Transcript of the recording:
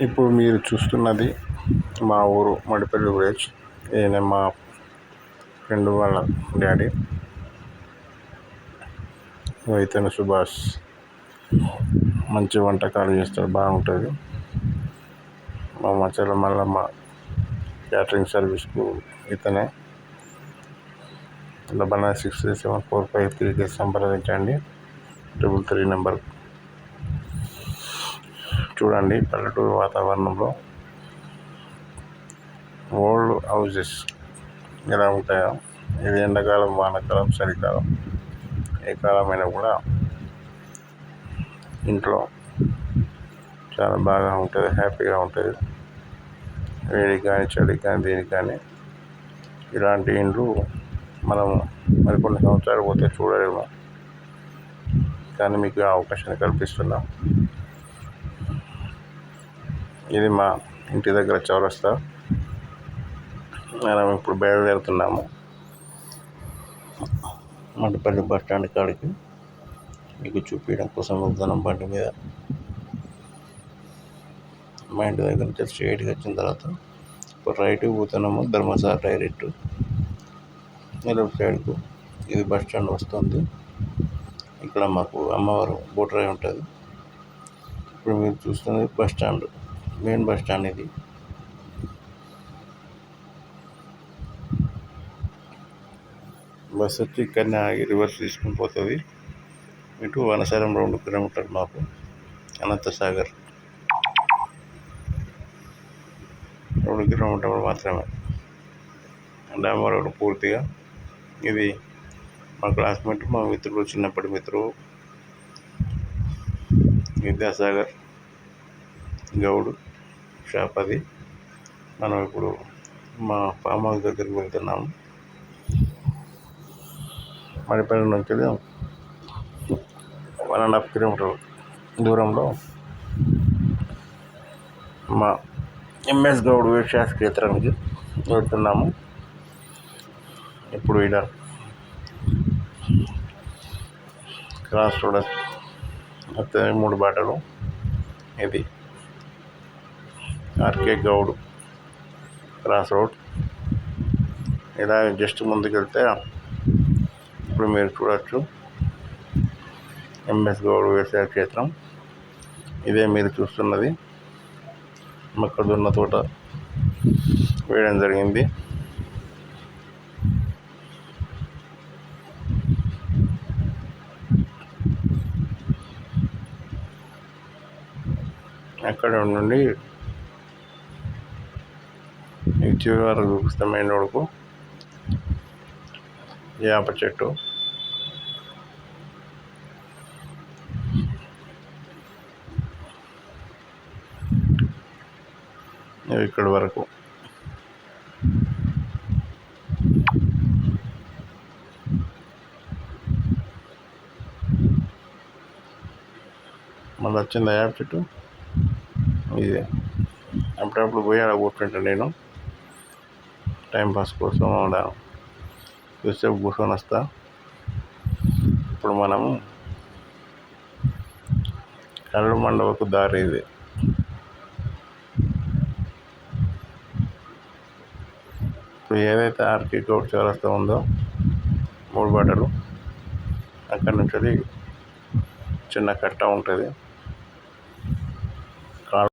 ఇప్పుడు మీరు చూస్తున్నది మా ఊరు మడిపల్లి విలేజ్. ఈయన మా ఫ్రెండ్ వాళ్ళ డాడీ. ఇతను సుభాష్. మంచి వంటకాలు చేస్తాడు బాగుంటుంది. మా మచ్చల మల్లమ్మ క్యాటరింగ్ సర్వీస్కు ఇతనే. Double nine six three seven four five త్రీకి సంప్రదించండి. Triple three number. చూడండి పల్లెటూరు వాతావరణంలో. ఓల్డ్ హౌజెస్ ఎలా ఉంటాయో ఇది ఎండాకాలం వానాకాలం చలికాలం ఏ కాలమైనా కూడా ఇంట్లో చాలా బాగా ఉంటుంది హ్యాపీగా ఉంటుంది. వేడి కానీ చలి కానీ దేనికి కానీ ఇలాంటి ఇండ్లు మనం మరికొన్ని సంవత్సరాలు పోతే చూడలేము. కానీ మీకు ఆ అవకాశాన్ని కల్పిస్తున్నాం. ఇది మా ఇంటి దగ్గర చౌరస్తా. మనం ఇప్పుడు బయలుదేరుతున్నాము. మండపల్లి బస్ స్టాండ్ కాడికి. మీకు చూపించడం కోసం వెళ్తున్నాం బండి మీద. మా ఇంటి దగ్గర నుంచి స్ట్రైట్గా వచ్చిన తర్వాత ఇప్పుడు రైట్కి పోతున్నాము. ధర్మసార డైరెక్ట్ లెఫ్ట్ సైడ్కు. ఇది బస్ స్టాండ్ వస్తుంది. ఇక్కడ మాకు అమ్మవారు బోటరాయి ఉంటుంది. ఇప్పుడు మీరు చూస్తున్నది bus stand. Main bus stand ఇది. బస్ వచ్చి ఇక్కడనే ఆగి రివర్స్ తీసుకుని పోతుంది. ఇటు వనసరం రెండు కిలోమీటర్లు మాకు అనంతసాగర్ రెండు కిలోమీటర్లు మాత్రమే. డామర్ రోడ్ పూర్తిగా. ఇది మా క్లాస్మేట్ మా మిత్రుడు చిన్నప్పటి మిత్రుడు. విద్యాసాగర్. గౌడ్ షాప్ అది మనం ఇప్పుడు మా ఫామ్ హౌస్ దగ్గరికి వెళ్తున్నాము. మడిపల్లి నుంచి వన్ అండ్ హాఫ్ కిలోమీటర్ దూరంలో మా ఎంఎస్ గౌడ్ వేషాస్ క్షేత్రానికి వెళ్తున్నాము. ఇప్పుడు ఇక్కడ క్రాస్ రోడ్ మూడు బాటలు. ఇది R K Goud cross road. ఇలా జస్ట్ ముందుకెళ్తే ఇప్పుడు మీరు చూడవచ్చు ఎంఎస్ గౌడ్ వ్యవసాయ క్షేత్రం. ఇదే మీరు చూస్తున్నది. మొక్కజొన్న తోట వేయడం జరిగింది. అక్కడ నుండి ఈ వరకు చూపిస్తాం మెయిన్ రోడ్కు వేప చెట్టు ఇక్కడి వరకు. మళ్ళీ వచ్చింది వేప చెట్టు? ఇదే. అప్పుడప్పుడు పోయి అలా కూర్చుంటాను నేను. టైంపాస్ కోసం అలా కొద్దిసేపు కూర్చొని వస్తా. ఇప్పుడు మనము కళ్ళు మండపకు దారి ఇది. ఇప్పుడు ఏదైతే ఆర్కే గౌడ్ చౌరస్తా ఉందో మూడు బట్టలు అక్కడి నుంచి చిన్న కట్ట ఉంటుంది.